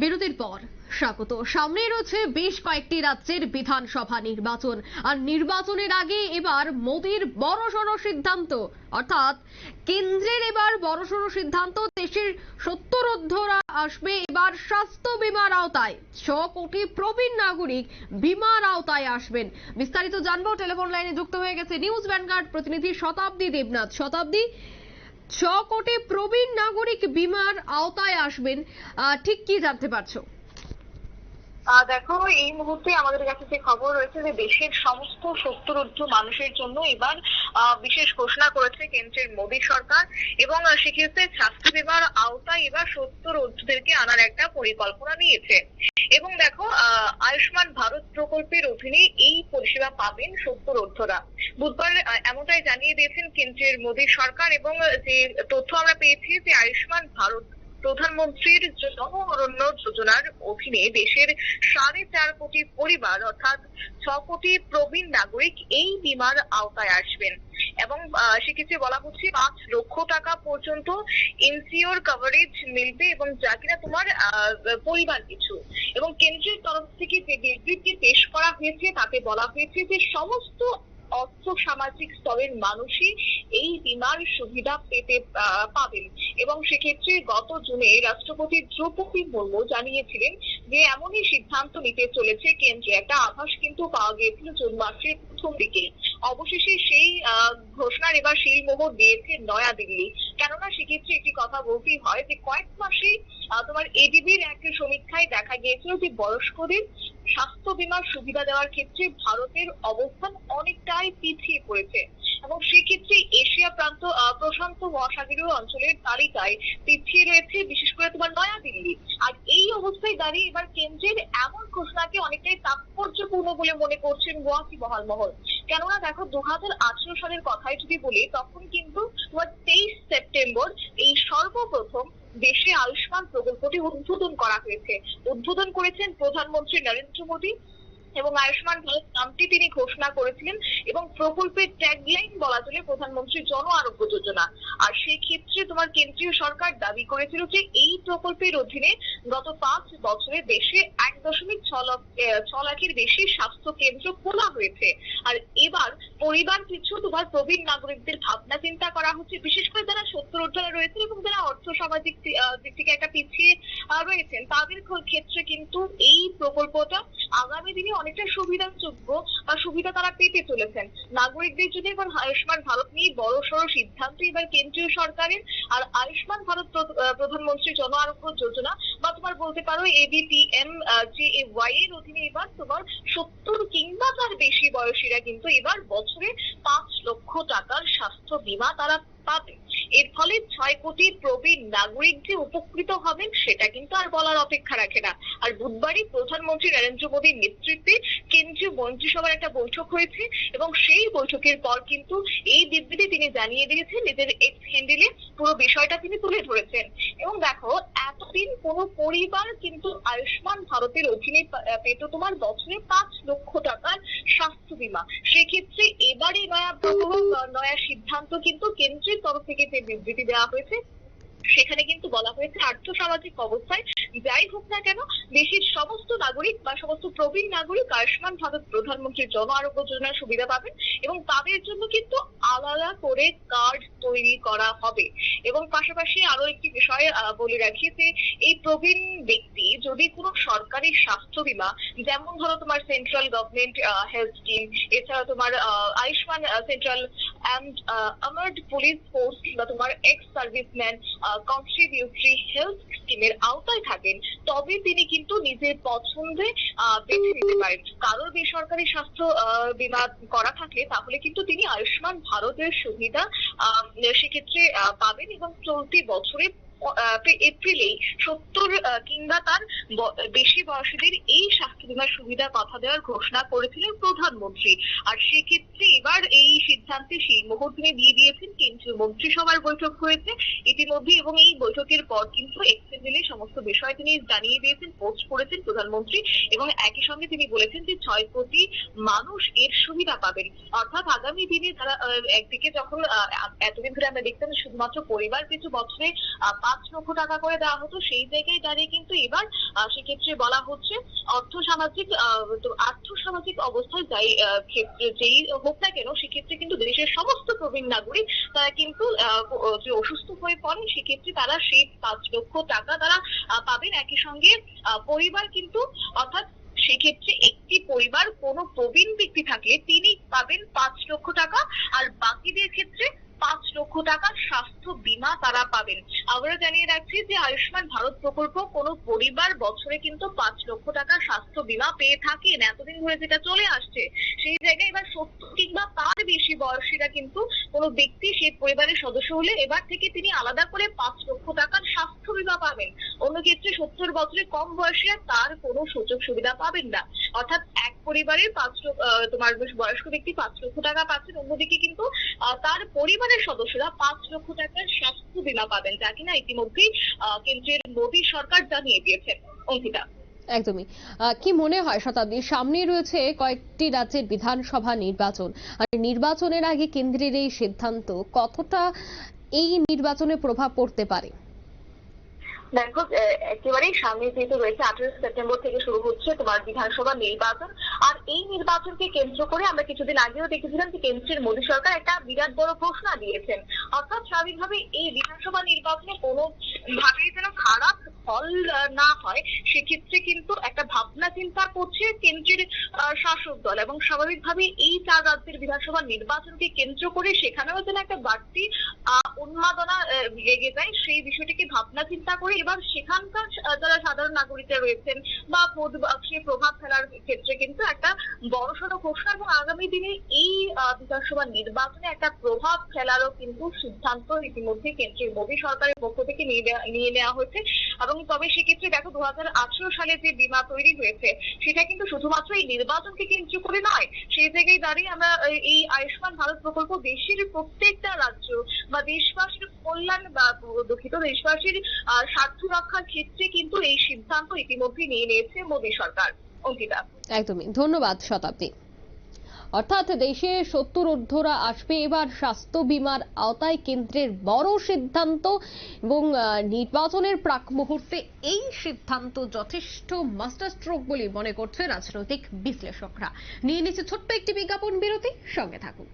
বিরতির পর স্বাগত। সামনে রয়েছে বেশ কয়েকটি রাজ্যের বিধানসভা নির্বাচন। আর নির্বাচনের আগে এবার মোদির বড়সড় সিদ্ধান্ত। অর্থাৎ কেন্দ্রের এবার বড়সড় সিদ্ধান্ত, দেশের সত্তরোদ্ধরা আসবে এবার স্বাস্থ্য বিমার আওতায়। ছ কোটি প্রবীণ নাগরিক বিমার আওতায় আসবেন। বিস্তারিত জানব, টেলিফোন লাইনে যুক্ত হয়ে গেছে নিউজ ভ্যানগার্ড প্রতিনিধি শতাব্দী দেবনাথ। শতাব্দী ছ কোটি প্রবীণ নাগরিক বিমার আওতায় আসবেন। ঠিক কি জানতে পারছ? দেখো, এই মুহূর্তে আমাদের কাছে যে খবর রয়েছে যে দেশের সমস্ত সত্তর ঊর্ধ্ব মানুষের জন্য এবার বিশেষ ঘোষণা করেছে কেন্দ্রের মোদী সরকার এবং সেক্ষেত্রে স্বাস্থ্য বিমার আওতায় এবার সত্তর ঊর্ধ্বদেরকে আনার একটা পরিকল্পনা নিয়েছে। এবং দেখো আয়ুষ্মান ভারত প্রকল্পের অধীনে এই পরিষেবা পাবেন সত্তর ঊর্ধ্বরা বুধবার এমনটাই জানিয়ে দিয়েছেন কেন্দ্রের মোদী সরকার এবং যে তথ্য আমরা পেয়েছি যে আয়ুষ্মান ভারত প্রধানমন্ত্রীর জন অরণ্য যোজনার অধীনে দেশের সাড়ে চার কোটি পরিবার, অর্থাৎ ছ কোটি প্রবীণ নাগরিক এই বিমার আওতায় আসবেন। এবং সেক্ষেত্রে বলা হচ্ছে পাঁচ লক্ষ টাকা পর্যন্ত ইনসিওর কভারেজ মিলবে এবং যা কিনা তোমার পরিবার কিছু। এবং কেন্দ্রের তরফ থেকে যে বিবৃতি পেশ করা হয়েছে, তাতে বলা হয়েছে যে সমস্ত অর্থ সামাজিক স্তরের মানুষই এই বীমার সুবিধা পেতে পাবেন। এবং সেক্ষেত্রে গত জুনে রাষ্ট্রপতি দ্রৌপদী মুর্মু জানিয়েছিলেন যে, এমনই সিদ্ধান্ত নিতে চলেছে কেন্দ্রে। একটা আভাস কিন্তু পাওয়া গিয়েছিল জুন মাসের প্রথম দিকে। অবশেষে সেই ঘোষণার এবার শিলমোহর দিয়েছে নয়াদিল্লি। সেক্ষেত্রে একটি কথা বলতেই হয় যে কয়েক আহ, তোমার এডিবির এক সমীক্ষায় দেখা গিয়েছিল যে বয়স্কদের স্বাস্থ্য বীমার সুবিধা দেওয়ার ক্ষেত্রে ভারতের অবস্থান অনেকটাই পিছিয়ে পড়েছে। এবং সেক্ষেত্রে এশিয়া প্রান্ত প্রশান্ত মহাসাগরীয় অঞ্চলের তালিকায় পিছিয়ে রয়েছে বিশেষ করে তোমার নয়াদিল্লি। আর এই অবস্থায় দাঁড়িয়ে এবার কেন্দ্রের এমন ঘোষণাকে অনেকটাই তাৎপর্যপূর্ণ বলে মনে করছেন গুয়াহাটি মহল কেননা দেখো দু হাজার আঠারো সালের কথাই যদি বলি তখন কিন্তু তোমার তেইশ সেপ্টেম্বর এই সর্বপ্রথম দেশে আয়ুষ্মান প্রকল্পটি উদ্বোধন করা হয়েছে। উদ্বোধন করেছেন প্রধানমন্ত্রী নরেন্দ্র মোদী। এবং আয়ুষ্মান ভারত নামটি তিনি ঘোষণা করেছিলেন এবং প্রকল্পের ট্যাগলাইন বলা চলে প্রধানমন্ত্রী জন আরোগ্য যোজনা। আর সেই ক্ষেত্রে তোমার কেন্দ্রীয় সরকার দাবি করেছিল যে এই প্রকল্পের অধীনে গত পাঁচ বছরে দেশে এক দশমিক ছ লক্ষ ছ লাখের বেশি স্বাস্থ্য কেন্দ্র খোলা হয়েছে। আর এবার পরিবার পিছু তোমার প্রবীণ নাগরিকদের ভাবনা চিন্তা করা হচ্ছে, বিশেষ করে যারা সত্তর ঊর্ধ্বরা রয়েছে এবং যারা অর্থ সামাজিক দিক থেকে একটা পিছিয়ে রয়েছেন, তাদের ক্ষেত্রে কিন্তু এই প্রকল্পটা আগামী দিনে অনেকটা সুবিধাযোগ্য বা সুবিধা তারা পেতে চলেছেন। নাগরিকদের জন্য এবার আয়ুষ্মান ভারত নিয়ে বড় সড় সিদ্ধান্ত এবার কেন্দ্রীয় সরকারের। আর আয়ুষ্মান ভারত প্রধানমন্ত্রী জন আরোগ্য যোজনা বা তোমার বলতে পারো এবিপিএম যে ওয়াই এর অধীনে এবার তোমার সত্তর কিংবা তার বেশি বয়সীরা কিন্তু এবার বছরে পাঁচ লক্ষ টাকার স্বাস্থ্য বীমা তারা পাবে। এর ফলে ছয় কোটি প্রবীণ নাগরিক যে উপকৃত হবেন, সেটা কিন্তু আর বলার অপেক্ষা রাখে না। আর বুধবারই প্রধানমন্ত্রী নরেন্দ্র মোদীর নেতৃত্বে কেন্দ্রীয় মন্ত্রিসভার একটা বৈঠক হয়েছে এবং সেই বৈঠকের পর কিন্তু এই বিবৃতি তিনি জানিয়ে দিয়েছেন, নিজের এক্স হ্যান্ডেলে পুরো বিষয়টা তিনি তুলে ধরেছেন। এবং দেখো, এতদিন কোনো পরিবার কিন্তু আয়ুষ্মান ভারতের অধীনে পেত তোমার বছরে পাঁচ লক্ষ টাকার স্বাস্থ্য বীমা সেক্ষেত্রে এবারে নয়া নয়া সিদ্ধান্ত কিন্তু কেন্দ্রের তরফ থেকে যে বিবৃতি দেওয়া হয়েছে, সেখানে কিন্তু বলা হয়েছে আর্থ সামাজিক অবস্থায় যাই হোক না কেন, দেশের সমস্ত নাগরিক বা সমস্ত প্রবীণ নাগরিক আয়ুষ্মান ভারত প্রধানমন্ত্রীর জন আরোগ্য যোজনার সুবিধা পাবেন এবং তাদের জন্য কিন্তু আলাদা করে কার্ড তৈরি করা হবে। এবং পাশাপাশি আরও একটি বিষয় বলে রাখি যে এই প্রবীণ ব্যক্তি যদি কোনো সরকারি স্বাস্থ্য বীমা, যেমন ধরো তোমার সেন্ট্রাল গভর্নমেন্ট হেলথ স্কিম এছাড়া তোমার আয়ুষ্মান সেন্ট্রাল আমার্ড পুলিশ ফোর্স কিংবা তোমার এক্স সার্ভিসম্যান কন্ট্রিবিউটরি হেলথ স্কিমের আওতায় থাকেন, তবে তিনি কিন্তু নিজের পছন্দে বেছে নিতে পারেন। কারোর বেসরকারি স্বাস্থ্য বীমা করা থাকলে তাহলে কিন্তু তিনি আয়ুষ্মান ভারতের সুবিধা সেক্ষেত্রে পাবেন এবং চলতি বছরে এপ্রিলেই সত্তর কিংবা তার বেশি বয়সীদের এই স্বাস্থ্য বীমার সুবিধা কথা দেওয়ার ঘোষণা করেছিলেন প্রধানমন্ত্রী। আর সেক্ষেত্রে এবার এই সিদ্ধান্তে সেই মুহূর্তে দিয়ে দিয়েছেন কেন্দ্রীয় মন্ত্রিসভার বৈঠক হয়েছে। ইতিমধ্যে এবং এই বৈঠকের পর কিন্তু এক্সেন্ডেলে সমস্ত বিষয় তিনি জানিয়ে দিয়েছেন, পোস্ট করেছেন প্রধানমন্ত্রী এবং একই সঙ্গে তিনি বলেছেন যে ছয় কোটি মানুষ এর সুবিধা পাবেন। অর্থাৎ আগামী দিনে তারা একদিকে যখন এতদিন ধরে আমরা দেখতাম শুধুমাত্র পরিবার পিছু বছরে পাঁচ লক্ষ টাকা করে দেওয়া হতো, সেই জায়গায় দাঁড়িয়ে কিন্তু এবার সেক্ষেত্রে বলা হচ্ছে অর্থ সামাজিক আর্থ সামাজিক অবস্থায় যাই ক্ষেত্রে যেই হোক না কেন, সেক্ষেত্রে কিন্তু দেশের সমস্ত প্রবীণ নাগরিক, তারা কিন্তু যে অসুস্থ হয়ে পড়ে সেক্ষেত্রে তারা সেই পাঁচ লক্ষ টাকা তারা পাবেন। একই সঙ্গে পরিবার কিন্তু, অর্থাৎ সেক্ষেত্রে একটি পরিবার, কোনো প্রবীণ ব্যক্তি থাকলে তিনি পাবেন পাঁচ লক্ষ টাকা, আর বাকিদের ক্ষেত্রে পাঁচ লক্ষ টাকার স্বাস্থ্য বীমা তারা পাবেন। আমরা জানিয়ে রাখছি যে আয়ুষ্মান ভারত প্রকল্প কোনো পরিবার বছরে কিন্তু পাঁচ লক্ষ টাকার স্বাস্থ্য বীমা পেয়ে থাকেন। এতদিন ধরে যেটা চলে আসছে, সেই জায়গায় এবার সত্তর কিংবা তার বেশি বয়সীরা কিন্তু কোনো ব্যক্তি সেই পরিবারের সদস্য হলে এবার থেকে তিনি আলাদা করে পাঁচ লক্ষ টাকার স্বাস্থ্য বীমা পাবেন। অন্য ক্ষেত্রে সত্তর বছরের কম বয়সীরা তার কোনো সুযোগ সুবিধা পাবেন না। অর্থাৎ এক পরিবারের পাঁচ তোমার বয়স্ক ব্যক্তি পাঁচ লক্ষ টাকা পাচ্ছেন, অন্যদিকে কিন্তু তার পরিবারের সদস্যরা পাঁচ লক্ষ টাকার স্বাস্থ্য বীমা পাবেন যা কিনা ইতিমধ্যেই কেন্দ্রের মোদী সরকার জানিয়ে দিয়েছেন। অঙ্কিতা। একদমই। কি মনে হয় শতাব্দী সামনে রয়েছে কয়েকটি রাজ্যের বিধানসভা নির্বাচন। আর নির্বাচনের আগে কেন্দ্রের এই সিদ্ধান্ত কতটা এই নির্বাচনে প্রভাব পড়তে পারে? দেখো একেবারেই সামনে যেহেতু রয়েছে আঠারো সেপ্টেম্বর থেকে শুরু হচ্ছে তোমার বিধানসভা নির্বাচন। আর এই নির্বাচনকে কেন্দ্র করে আমরা কিছুদিন আগেও দেখেছিলাম যে কেন্দ্রের মোদী সরকার একটা বিরাট বড় ঘোষণা দিয়েছেন। অর্থাৎ স্বাভাবিকভাবে এই বিধানসভা নির্বাচনে কোনো ভাবেই যেন খারাপ ফল না হয়, সেক্ষেত্রে কিন্তু একটা ভাবনা চিন্তা করছে কেন্দ্রের শাসক দল এবং স্বাভাবিকভাবে এই চার রাজ্যের বিধানসভা নির্বাচনকে কেন্দ্র করে সেখানেও যেন একটা বাড়তি উন্মাদনা লেগে যায়, সেই বিষয়টিকে ভাবনা চিন্তা করে এবার সেখানকার যারা সাধারণ নাগরিকরা রয়েছেন বা ভোট বাক্সে প্রভাব ফেলার ক্ষেত্রে কিন্তু একটা বড়সড় ঘোষণা এবং আগামী দিনে এই বিধানসভা নির্বাচনে একটা প্রভাব ফেলারও কিন্তু সিদ্ধান্ত ইতিমধ্যে কেন্দ্রের মোদী সরকারের পক্ষ থেকে নিয়ে নেওয়া হয়েছে। এবং তবে সেক্ষেত্রে দেখো দু সালে যে বীমা তৈরি হয়েছে, সেটা কিন্তু শুধুমাত্র এই নির্বাচনকে কেন্দ্র করে নয়, সেই জায়গায় দাঁড়িয়ে আমরা, এই আয়ুষ্মান ভারত প্রকল্প দেশের প্রত্যেকটা রাজ্য বা দেশবাসীর কল্যাণ বা দুঃখিত, দেশবাসীর স্বার্থ রক্ষার ক্ষেত্রে কিন্তু এই সিদ্ধান্ত ইতিমধ্যে নিয়ে নিয়েছে মোদী সরকার। অঙ্কিতা। একদমই। ধন্যবাদ শতাব্দী। অর্থাৎ দেশে সত্তর ঊর্ধ্বরা আসবে। এবার স্বাস্থ্য বিমার আওতায় কেন্দ্রের বড় সিদ্ধান্ত এবং নির্বাচনের প্রাক মুহূর্তে এই সিদ্ধান্ত যথেষ্ট মাস্টার স্ট্রোক বলে মনে করছে রাজনৈতিক বিশ্লেষকরা। নিয়ে নিচ্ছে ছোট্ট একটি বিজ্ঞাপন বিরতি, সঙ্গে থাকুন।